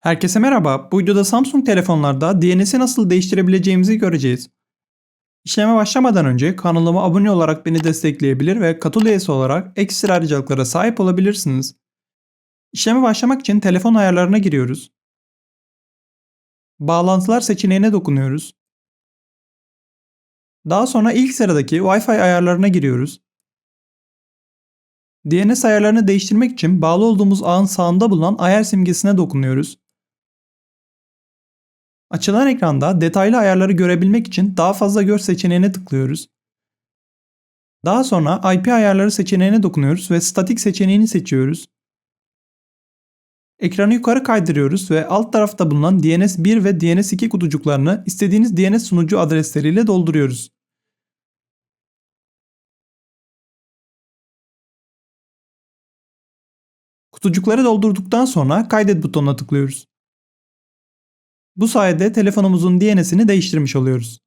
Herkese merhaba. Bu videoda Samsung telefonlarda DNS'i nasıl değiştirebileceğimizi göreceğiz. İşleme başlamadan önce kanalıma abone olarak beni destekleyebilir ve katıl üyesi olarak ekstra ayrıcalıklara sahip olabilirsiniz. İşleme başlamak için telefon ayarlarına giriyoruz. Bağlantılar seçeneğine dokunuyoruz. Daha sonra ilk sıradaki Wi-Fi ayarlarına giriyoruz. DNS ayarlarını değiştirmek için bağlı olduğumuz ağın sağında bulunan ayar simgesine dokunuyoruz. Açılan ekranda detaylı ayarları görebilmek için daha fazla gör seçeneğine tıklıyoruz. Daha sonra IP ayarları seçeneğine dokunuyoruz ve statik seçeneğini seçiyoruz. Ekranı yukarı kaydırıyoruz ve alt tarafta bulunan DNS1 ve DNS2 kutucuklarını istediğiniz DNS sunucu adresleriyle dolduruyoruz. Kutucukları doldurduktan sonra kaydet butonuna tıklıyoruz. Bu sayede telefonumuzun DNS'ini değiştirmiş oluyoruz.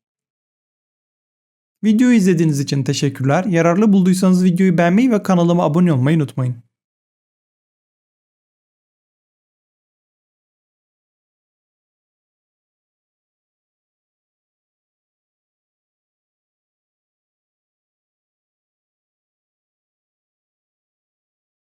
Videoyu izlediğiniz için teşekkürler. Yararlı bulduysanız videoyu beğenmeyi ve kanalıma abone olmayı unutmayın.